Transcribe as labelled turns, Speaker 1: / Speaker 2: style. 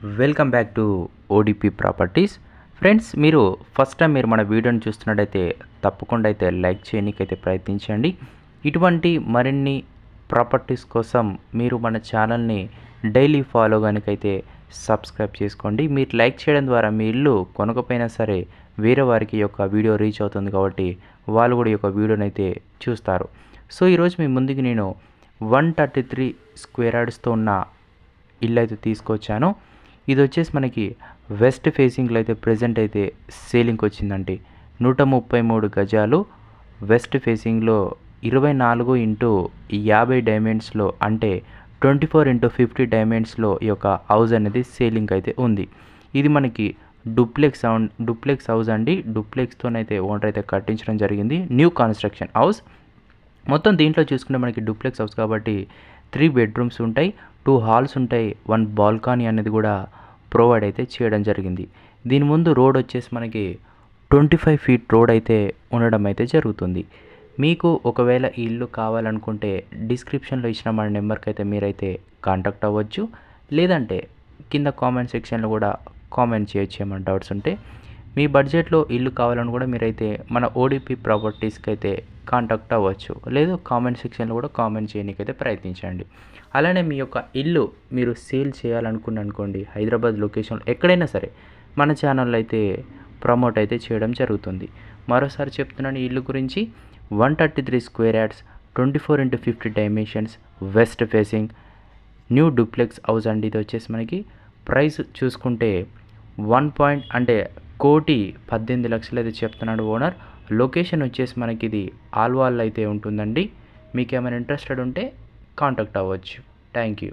Speaker 1: Welcome back to ODP properties. Friends మీరు first time మీరు మన వీడియోని చూస్తున్నట్టయితే తప్పకుండా అయితే లైక్ చేయడానికైతే ప్రయత్నించండి. ఇటువంటి మరిన్ని ప్రాపర్టీస్ కోసం మీరు మన ఛానల్ని డైలీ ఫాలో కనుకైతే సబ్స్క్రైబ్ చేసుకోండి. మీరు లైక్ చేయడం ద్వారా మీ ఇల్లు కొనకపోయినా సరే వేరే వారికి యొక్క వీడియో రీచ్ అవుతుంది కాబట్టి వాళ్ళు కూడా యొక్క వీడియోని అయితే చూస్తారు. సో ఈరోజు మీ ముందుకు నేను వన్ థర్టీ త్రీ స్క్వేర్ యార్డ్స్తో ఉన్న ఇల్లు అయితే తీసుకొచ్చాను. ఇది వచ్చేసి మనకి వెస్ట్ ఫేసింగ్లో అయితే ప్రజెంట్ అయితే సేలింగ్కి వచ్చిందండి నూట ముప్పై మూడు గజాలు వెస్ట్ ఫేసింగ్లో ఇరవై నాలుగు ఇంటూ యాభై డైమండ్స్లో అంటే ట్వంటీ ఫోర్ ఇంటూ ఫిఫ్టీ డైమండ్స్లో ఈ యొక్క హౌస్ అనేది సేలింగ్ అయితే ఉంది. ఇది మనకి డూప్లెక్స్ సౌండ్ డూప్లెక్స్ హౌస్ అండి. డూప్లెక్స్తోనైతే ఓనర్ అయితే కట్టించడం జరిగింది. New construction house. మొత్తం దీంట్లో చూసుకుంటే మనకి డూప్లెక్స్ హౌస్ కాబట్టి త్రీ బెడ్రూమ్స్ ఉంటాయి టూ హాల్స్ ఉంటాయి వన్ బాల్కనీ అనేది కూడా ప్రొవైడ్ అయితే చేయడం జరిగింది. దీని ముందు రోడ్ వచ్చేసి మనకి ట్వంటీ ఫైవ్ ఫీట్ రోడ్ అయితే ఉండడం అయితే జరుగుతుంది. మీకు ఒకవేళ ఈ ఇల్లు కావాలనుకుంటే డిస్క్రిప్షన్లో ఇచ్చిన మన నెంబర్కి అయితే మీరైతే కాంటాక్ట్ అవ్వచ్చు. లేదంటే కింద కామెంట్ సెక్షన్లో కూడా కామెంట్ చేయొచ్చు ఏమైనా డౌట్స్ ఉంటే మీ బడ్జెట్లో ఇల్లు కావాలని కూడా మీరైతే మన ఓడిపి ప్రాపర్టీస్కి అయితే కాంటాక్ట్ అవ్వచ్చు. లేదు కామెంట్ సెక్షన్లో కూడా కామెంట్ చేయడానికైతే ప్రయత్నించండి. అలానే మీ యొక్క ఇల్లు మీరు సేల్ చేయాలనుకున్న అనుకోండి హైదరాబాద్ లొకేషన్లో ఎక్కడైనా సరే మన ఛానల్ అయితే ప్రమోట్ అయితే చేయడం జరుగుతుంది. మరోసారి చెప్తున్నాను ఇల్లు గురించి. One thirty three square yards twenty four into fifty dimensions west facing new duplex house అండి. ఇది వచ్చేసి మనకి ప్రైస్ చూసుకుంటే వన్ పాయింట్ అంటే కోటి పద్దెనిమిది లక్షలు అయితే చెప్తున్నాడు ఓనర్. లొకేషన్ వచ్చేసి మనకి ఇది ఆల్వాల్ అయితే ఉంటుందండి. మీకు ఏమైనా ఇంట్రెస్టెడ్ ఉంటే కాంటాక్ట్ అవ్వచ్చు. Thank you.